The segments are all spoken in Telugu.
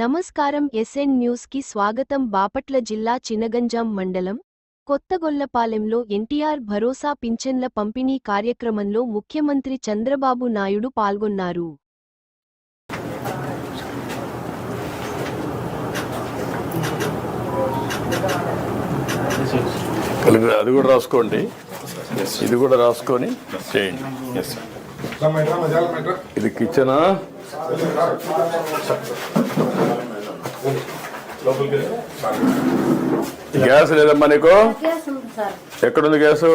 నమస్కారం ఎస్ఎన్ న్యూస్కి స్వాగతం. బాపట్ల జిల్లా చినగంజాం మండలం కొత్తగొల్లపాలెంలో ఎన్టీఆర్ భరోసా పింఛన్ల పంపిణీ కార్యక్రమంలో ముఖ్యమంత్రి చంద్రబాబు నాయుడు పాల్గొన్నారు. అది కూడా రాసుకోండి. ఇది కూడా రాసుకొని చేయండి. ఇది కిచెనా? గ్యాస్ లేదమ్మా నీకు? గ్యాస్ ఉంది సార్. ఎక్కడుంది గ్యాసు.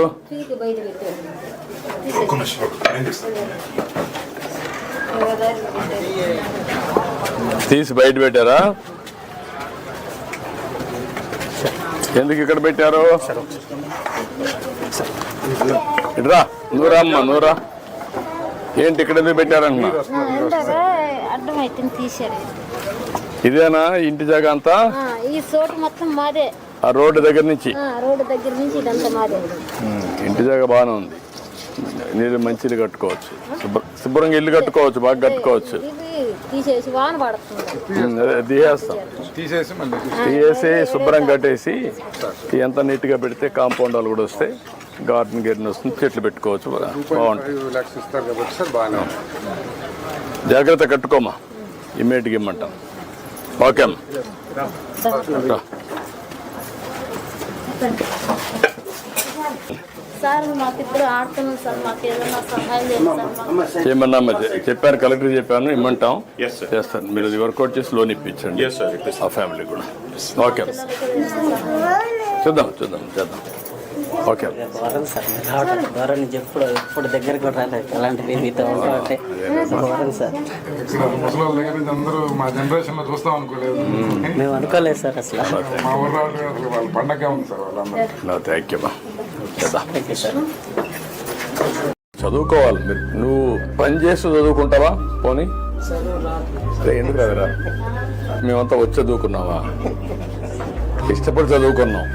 తీసి బయట పెట్టారా? ఎందుకు ఇక్కడ పెట్టారు? ఇట్రా నూరా అమ్మ నూరా ఏంటి ఇక్కడ ఎందుకు అడ్డం అయితే తీశారు ఇదేనా ఇంటి జాగా అంతా? ఆ, ఈ చోటు మొత్తం మాదే. ఆ రోడ్డు దగ్గర నుంచి? ఆ, రోడ్డు దగ్గర నుంచి ఇదంతా మాదే. ఇంటి జాగా బాగానే ఉంది. నీళ్ళు మంచి ఇల్లు కట్టుకోవచ్చు. శుభ్ర- శుభ్రంగా ఇల్లు కట్టుకోవచ్చు బాగా కట్టుకోవచ్చు. ఇది తీసేసి వాన పడుతుంది. ఉమ్, అదే తీసేస్తాం. తీసేసి మళ్ళీ తీసేసి శుభ్రం కట్టేసి ఎంత నీట్గా పెడితే కాంపౌండ్ వాళ్ళు కూడా వస్తే గార్డెన్ గిర్డెన్ వస్తుంది చెట్లు పెట్టుకోవచ్చు బాగుంటుంది. జాగ్రత్త కట్టుకోమా. ఇమ్మీడియట్గా ఇమ్మంటాం. ఓకే చె- చెప్పాను కలెక్టర్ చెప్పాను ఇమ్మంటాం. చేస్తాను మీరు అది వర్కౌట్ చేసి లోన్ ఇప్పించండి. ఆ ఫ్యామిలీ కూడా. ఓకే. చూద్దాం చూద్దాం చేద్దాం. ఓకే. రావడం నుంచి ఎప్పుడు ఎప్పుడు దగ్గరికి కూడా రాలేదు అలాంటివి మీతో ఉంటామంటే ఘోరం సార్ ముసలి దగ్గర నుంచి అందరూ మా జనరేషన్లో చూస్తాం అనుకోలేదు. మేము. అనుకోలేదు సార్ అసలు. మా ఊర్లో అసలు వాళ్ళ పండగ ఉంది సార్ వాళ్ళందరూ. నా thank you thank you sir చదువుకోవాలి. మీరు నువ్వు పని చేస్తూ చదువుకుంటావా? పోనీ. ఎందుకు రాదురా? మేమంతా వచ్చి చదువుకున్నావా ఇష్టపడి చదువుకున్నాం.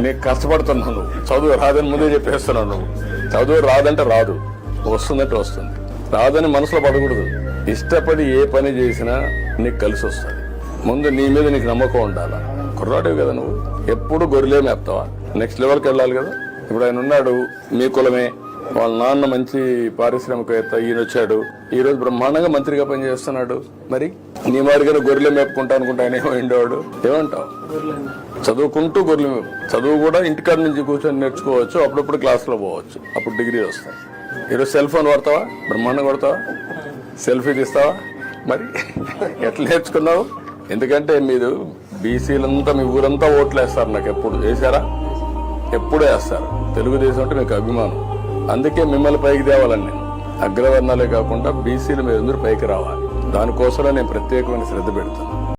నీకు కష్టపడుతున్నాను. నువ్వు చదువు రాదని ముందే చెప్పేస్తున్నావు నువ్వు చదువు రాదంటే రాదు. వస్తుందంటే వస్తుంది. రాదని మనసులో పడకూడదు. ఇష్టపడి ఏ పని చేసినా నీకు కలిసి వస్తుంది. ముందు నీ మీద నీకు నమ్మకం ఉండాలా? కుర్రాడివి కదా నువ్వు. ఎప్పుడు గొర్రెలే మేపుతావా? నెక్స్ట్ లెవెల్కి వెళ్ళాలి కదా. ఇప్పుడు ఆయన ఉన్నాడు. మీ కులమే. వాళ్ళ నాన్న మంచి పారిశ్రామికవేత్త ఈయన వచ్చాడు. ఈ రోజు బ్రహ్మాండంగా మంత్రిగా పనిచేస్తున్నాడు. మరి నీ మాదిరిగా గొర్రెలు మేపుకుంటా అనుకుంటా ఆయన ఏమో ఉండేవాడు. ఏమంటావు? చదువుకుంటూ గొర్రెలు మేపు చదువు కూడా ఇంటికాడ నుంచి కూర్చొని నేర్చుకోవచ్చు. అప్పుడప్పుడు క్లాస్లో పోవచ్చు. అప్పుడు డిగ్రీ వస్తాయి. ఈరోజు సెల్ ఫోన్ వాడతావా? బ్రహ్మాండం కొడతావా సెల్ఫీ తీస్తావా? మరి ఎట్లా నేర్చుకున్నావు? ఎందుకంటే మీరు బీసీలంతా మీ ఊరంతా ఓట్లు వేస్తారు నాకు ఎప్పుడు. వేసారా ఎప్పుడు వేస్తారు. తెలుగుదేశం అంటే మీకు అభిమానం. అందుకే మిమ్మల్ని పైకి తేవాలని నేను అగ్రవర్ణాలే కాకుండా బీసీల మీద పైకి రావాలి. దానికోసమే నేను ప్రత్యేకమైన శ్రద్ధ పెడతాను